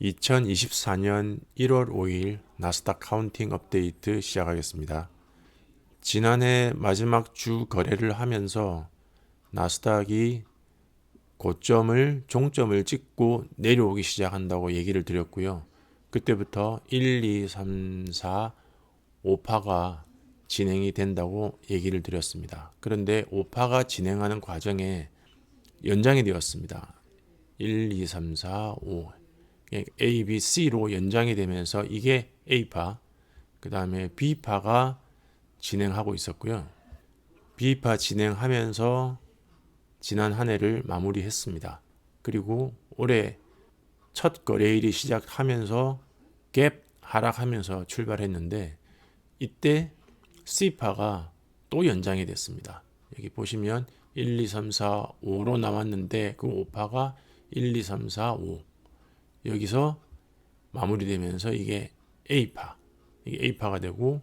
2024년 1월 5일 나스닥 카운팅 업데이트 시작하겠습니다. 지난해 마지막 주 거래를 하면서 나스닥이 고점을 종점을 찍고 내려오기 시작한다고 얘기를 드렸고요. 그때부터 1, 2, 3, 4, 5파가 진행이 된다고 얘기를 드렸습니다. 그런데 5파가 진행하는 과정에 연장이 되었습니다. 1, 2, 3, 4, 5. A, B, C로 연장이 되면서 이게 A파, 그 다음에 B파가 진행하고 있었고요. B파 진행하면서 지난 한 해를 마무리했습니다. 그리고 올해 첫 거래일이 시작하면서 갭 하락하면서 출발했는데 이때 C파가 또 연장이 됐습니다. 여기 보시면 1, 2, 3, 4, 5로 나왔는데 그 5파가 1, 2, 3, 4, 5 여기서 마무리되면서 이게 A파 이게 A파가 되고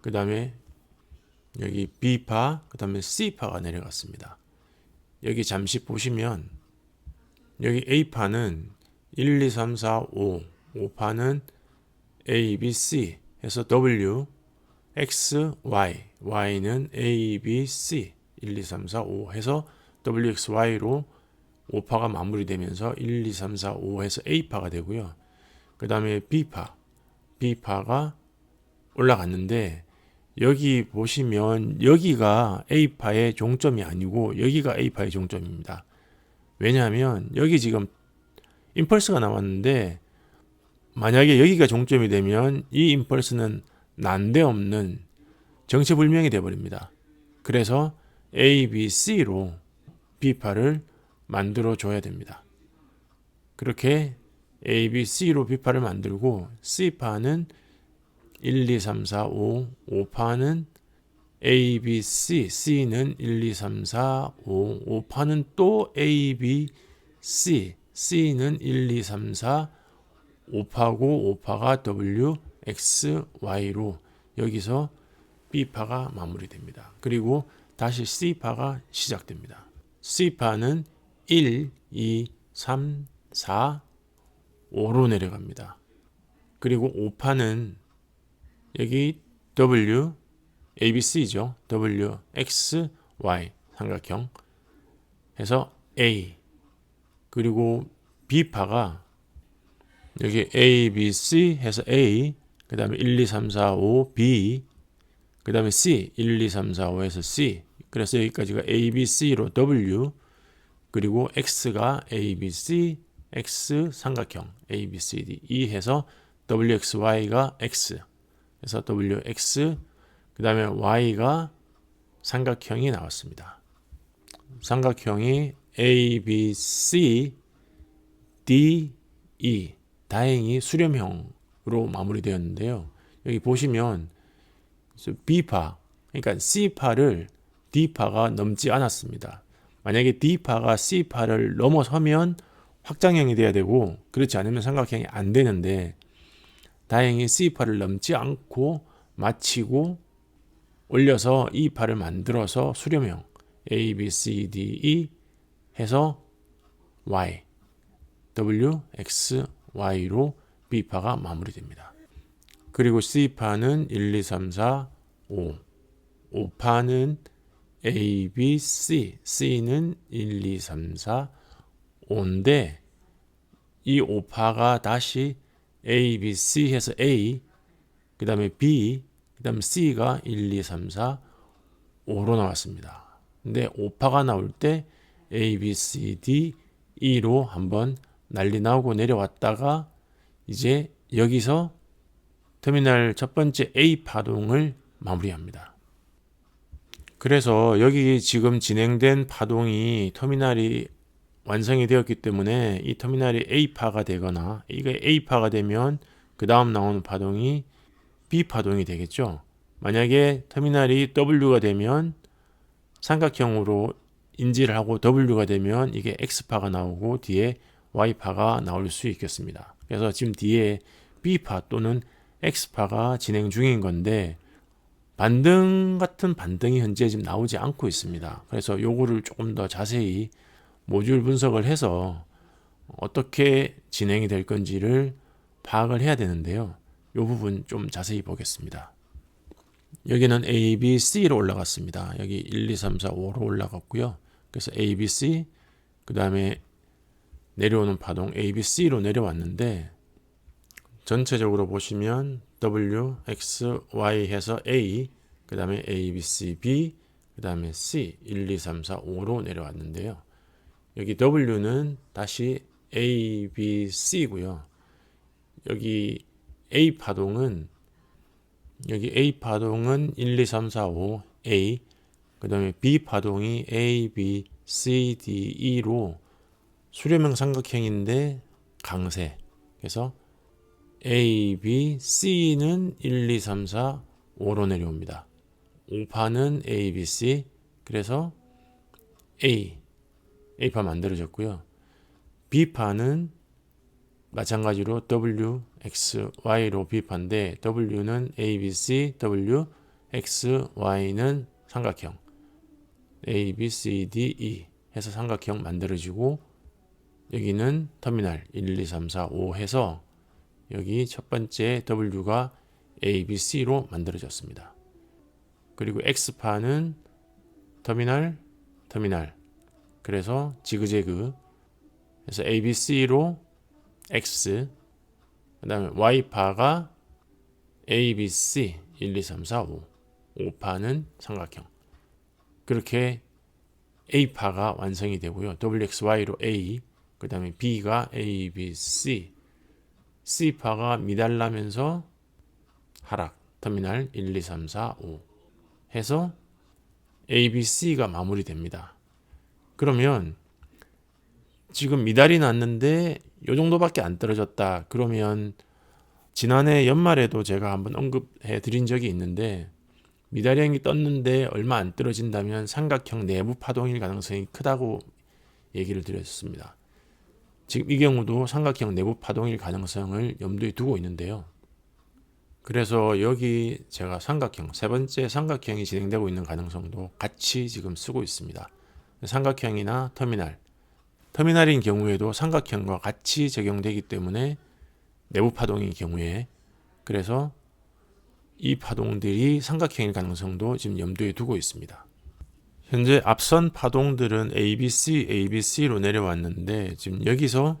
그 다음에 여기 B파 그 다음에 C파가 내려갔습니다. 여기 잠시 보시면 여기 A파는 1, 2, 3, 4, 5 5파는 A, B, C 해서 W X, Y Y는 A, B, C 1, 2, 3, 4, 5 해서 W, X, Y로 5파가 마무리되면서 1, 2, 3, 4, 5 해서 A파가 되고요. 그 다음에 B파, B파가 올라갔는데 여기 보시면 여기가 A파의 종점이 아니고 여기가 A파의 종점입니다. 왜냐하면 여기 지금 임펄스가 나왔는데 만약에 여기가 종점이 되면 이 임펄스는 난데없는 정체불명이 되어버립니다. 그래서 A, B, C로 B파를 만들어 줘야 됩니다. 그렇게 A, B, C로 B파를 만들고 C파는 1, 2, 3, 4, 5, 5파는 A, B, C, C는 1, 2, 3, 4, 5, 5파는 또 A, B, C, C는 1, 2, 3, 4, 5파고 5파가 W, X, Y로 여기서 B파가 마무리됩니다. 그리고 다시 C파가 시작됩니다. C파는 1, 2, 3, 4, 5로 내려갑니다. 그리고 5파는 여기 W, ABC죠. W, X, Y 삼각형 해서 A 그리고 B파가 여기 A, B, C 해서 A 그 다음에 1, 2, 3, 4, 5 B 그 다음에 C 1, 2, 3, 4, 5에서 C 그래서 여기까지가 A, B, C로 W 그리고 X가 A, B, C X 삼각형 A, B, C, D E 해서 W, X, 그래서 W, X 그 다음에 Y가 삼각형이 나왔습니다. 삼각형이 A, B, C, D, E 다행히 수렴형으로 마무리되었는데요. 여기 보시면 B파 그러니까 C파를 D파가 넘지 않았습니다. 만약에 D파가 C파를 넘어서면 확장형이 돼야 되고 그렇지 않으면 삼각형이 안 되는데 다행히 C파를 넘지 않고 마치고 올려서 E파를 만들어서 수렴형 A, B, C, D, E 해서 Y, W, X, Y로 B파가 마무리됩니다. 그리고 C파는 1, 2, 3, 4, 5 5파는 A, B, C C는 1, 2, 3, 4, 5인데 이 5파가 다시 A, B, C 해서 A 그 다음에 B 그 다음에 C가 1, 2, 3, 4, 5로 나왔습니다. 근데 5파가 나올 때 A, B, C, D, E로 한번 난리 나오고 내려왔다가 이제 여기서 터미널 첫 번째 A 파동을 마무리합니다. 그래서 여기 지금 진행된 파동이 터미널이 완성이 되었기 때문에 이 터미널이 A파가 되거나 이게 A파가 되면 그 다음 나오는 파동이 B파동이 되겠죠. 만약에 터미널이 W가 되면 삼각형으로 인지를 하고 W가 되면 이게 X파가 나오고 뒤에 Y파가 나올 수 있겠습니다. 그래서 지금 뒤에 B파 또는 X파가 진행 중인 건데 반등 같은 반등이 현재 지금 나오지 않고 있습니다. 그래서 요거를 조금 더 자세히 모듈 분석을 해서 어떻게 진행이 될 건지를 파악을 해야 되는데요. 이 부분 좀 자세히 보겠습니다. 여기는 A, B, C로 올라갔습니다. 여기 1, 2, 3, 4, 5로 올라갔고요. 그래서 A, B, C 그 다음에 내려오는 파동 A, B, C로 내려왔는데 전체적으로 보시면 W, X, Y 해서 A 그 다음에 A, B, C, B 그 다음에 C 1, 2, 3, 4, 5로 내려왔는데요. 여기 W는 다시 A, B, C고요. 여기 A 파동은 여기 A 파동은 1, 2, 3, 4, 5 A 그 다음에 B 파동이 A, B, C, D, E로 수렴형 삼각형인데 강세 그래서 A, B, C는 1, 2, 3, 4, 5로 내려옵니다. 5파는 A, B, C 그래서 A A파 만들어졌고요. B파는 마찬가지로 W, X, Y로 B파인데 W는 A, B, C, W, X, Y는 삼각형 A, B, C, D, E 해서 삼각형 만들어지고 여기는 터미널 1, 2, 3, 4, 5 해서 여기 첫 번째 W가 A, B, C로 만들어졌습니다. 그리고 X파는 터미널, 터미널. 그래서 지그재그. 그래서 A, B, C로 X. 그 다음에 Y파가 A, B, C 1, 2, 3, 4, 5 5파는 삼각형. 그렇게 A파가 완성이 되고요. WXY로 A 그 다음에 B가 A, B, C C파가 미달라면서 하락 터미널 1, 2, 3, 4, 5 해서 A, B, C가 마무리됩니다. 그러면 지금 미달이 났는데 요 정도밖에 안 떨어졌다. 그러면 지난해 연말에도 제가 한번 언급해 드린 적이 있는데 미달형이 떴는데 얼마 안 떨어진다면 삼각형 내부 파동일 가능성이 크다고 얘기를 드렸습니다. 지금 이 경우도 삼각형 내부 파동일 가능성을 염두에 두고 있는데요. 그래서 여기 제가 삼각형, 세 번째 삼각형이 진행되고 있는 가능성도 같이 지금 쓰고 있습니다. 삼각형이나 터미널, 터미널인 경우에도 삼각형과 같이 적용되기 때문에 내부 파동인 경우에 그래서 이 파동들이 삼각형일 가능성도 지금 염두에 두고 있습니다. 현재 앞선 파동들은 ABC, ABC로 내려왔는데 지금 여기서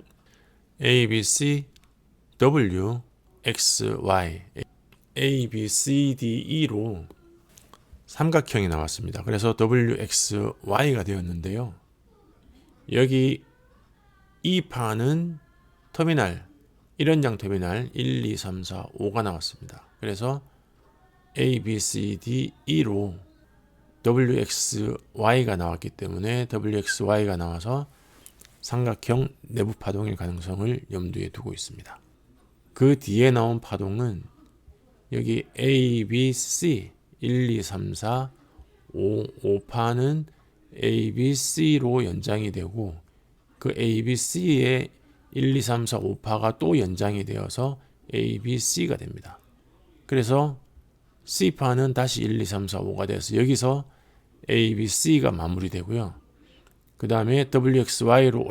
ABC, W, X, Y, A, B, C, D, E로 삼각형이 나왔습니다. 그래서 W, X, Y가 되었는데요. 여기 이 판은 터미널 1연장 터미널 1, 2, 3, 4, 5가 나왔습니다. 그래서 A, B, C, D, E로 WX, Y가 나왔기 때문에 WX, Y가 나와서 삼각형 내부 파동일 가능성을 염두에 두고 있습니다. 그 뒤에 나온 파동은 여기 A, B, C 1, 2, 3, 4, 5, 5파는 A, B, C로 연장이 되고 그 A, B, C의 1, 2, 3, 4, 5파가 또 연장이 되어서 A, B, C가 됩니다. 그래서 C파는 다시 1, 2, 3, 4, 5가 돼서 여기서 A, B, C가 마무리되고요. 그 다음에 WX, Y로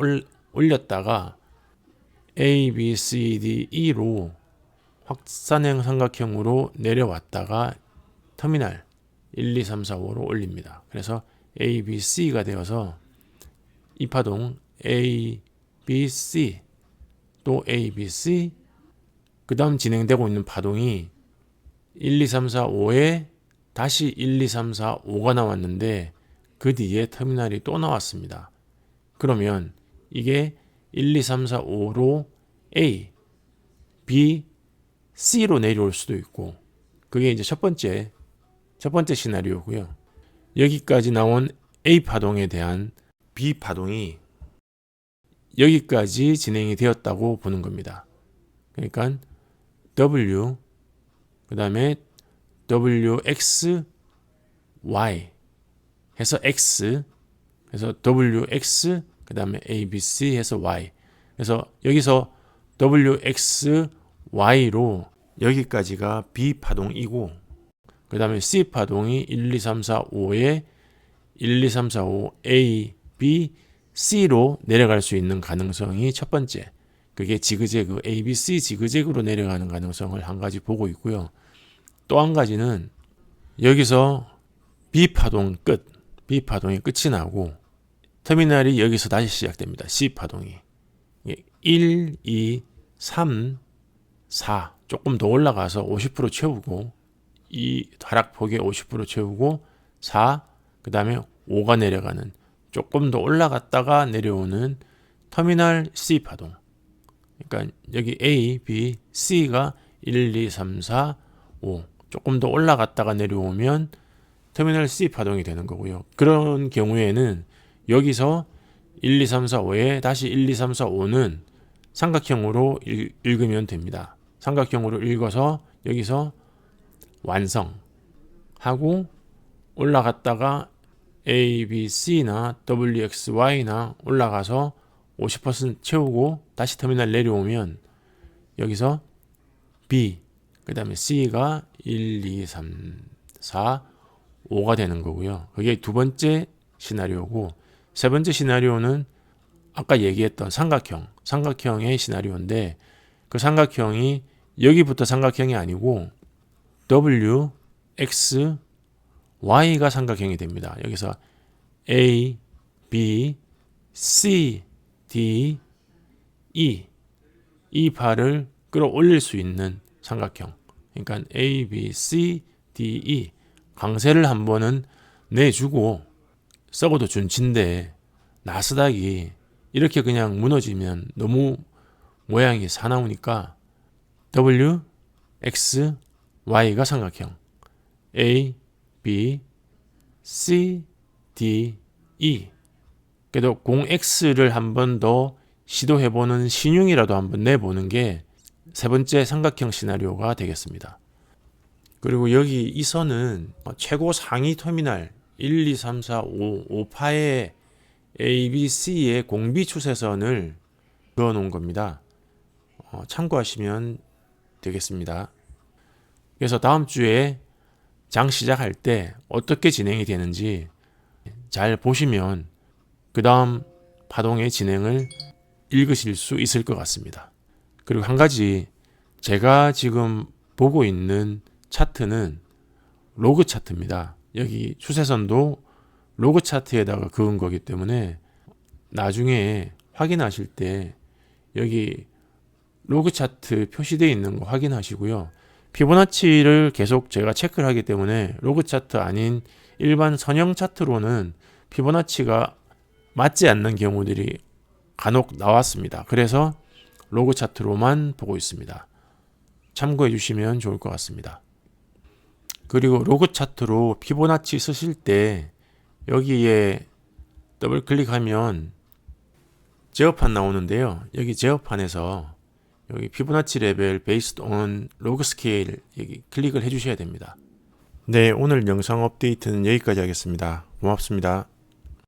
올렸다가 A, B, C, D, E로 확산형 삼각형으로 내려왔다가 터미널 1, 2, 3, 4, 5로 올립니다. 그래서 A, B, C가 되어서 이 파동 A, B, C 또 A, B, C 그 다음 진행되고 있는 파동이 1, 2, 3, 4, 5에 다시 1, 2, 3, 4, 5가 나왔는데 그 뒤에 터미널이 또 나왔습니다. 그러면 이게 1, 2, 3, 4, 5로 A, B, C로 내려올 수도 있고 그게 이제 첫 번째 첫 번째 시나리오고요. 여기까지 나온 A 파동에 대한 B 파동이 여기까지 진행이 되었다고 보는 겁니다. 그러니까 W 그 다음에 WX Y 해서 X 그래서 WX 그 다음에 ABC 해서 Y 그래서 여기서 WX Y로 여기까지가 B 파동이고 그 다음에 C 파동이 1, 2, 3, 4, 5에 1, 2, 3, 4, 5 A, B, C로 내려갈 수 있는 가능성이 첫 번째. 그게 지그재그 ABC 지그재그로 내려가는 가능성을 한 가지 보고 있고요. 또 한 가지는 여기서 B 파동 끝, B 파동이 끝이 나고 터미널이 여기서 다시 시작됩니다. C 파동이 1, 2, 3, 4 조금 더 올라가서 50% 채우고 이 하락폭에 50% 채우고 4 그 다음에 5가 내려가는 조금 더 올라갔다가 내려오는 터미널 C 파동. 그러니까 여기 A, B, C가 1, 2, 3, 4, 5 조금 더 올라갔다가 내려오면 터미널 C 파동이 되는 거고요. 그런 경우에는 여기서 1, 2, 3, 4, 5에 다시 1, 2, 3, 4, 5는 삼각형으로 읽, 읽으면 됩니다. 삼각형으로 읽어서 여기서 완성하고 올라갔다가 A, B, C나 W, X, Y나 올라가서 50% 채우고 다시 터미널 내려오면 여기서 B, 그 다음에 C가 1, 2, 3, 4, 5가 되는 거고요. 그게 두 번째 시나리오고 세 번째 시나리오는 아까 얘기했던 삼각형, 삼각형의 시나리오인데 그 삼각형이 여기부터 삼각형이 아니고 W, X, Y가 삼각형이 됩니다. 여기서 A, B, C, D, E 이 발을 끌어올릴 수 있는 삼각형. 그러니까 A, B, C, D, E. 강세를 한 번은 내주고 썩어도 준치인데 나스닥이 이렇게 그냥 무너지면 너무 모양이 사나우니까 W, X, Y가 삼각형. A, B, C, D, E. 그래도 공 X를 한 번 더 시도해보는 신용이라도 한번 내보는 게 세 번째 삼각형 시나리오가 되겠습니다. 그리고 여기 이 선은 최고 상위 터미널 1, 2, 3, 4, 5, 5파의 A, B, C의 공비 추세선을 그어 놓은 겁니다. 어, 참고하시면 되겠습니다. 그래서 다음 주에 장 시작할 때 어떻게 진행이 되는지 잘 보시면 그 다음 파동의 진행을 읽으실 수 있을 것 같습니다. 그리고 한 가지 제가 지금 보고 있는 차트는 로그 차트입니다. 여기 추세선도 로그 차트에다가 그은 거기 때문에 나중에 확인하실 때 여기 로그 차트 표시되어 있는 거 확인하시고요. 피보나치를 계속 제가 체크를 하기 때문에 로그 차트 아닌 일반 선형 차트로는 피보나치가 맞지 않는 경우들이 간혹 나왔습니다. 그래서 로그 차트로만 보고 있습니다. 참고해 주시면 좋을 것 같습니다. 그리고 로그 차트로 피보나치 쓰실 때 여기에 더블 클릭하면 제어판 나오는데요. 여기 제어판에서 여기 피보나치 레벨 베이스드 온 로그 스케일 여기 클릭을 해 주셔야 됩니다. 네, 오늘 영상 업데이트는 여기까지 하겠습니다. 고맙습니다.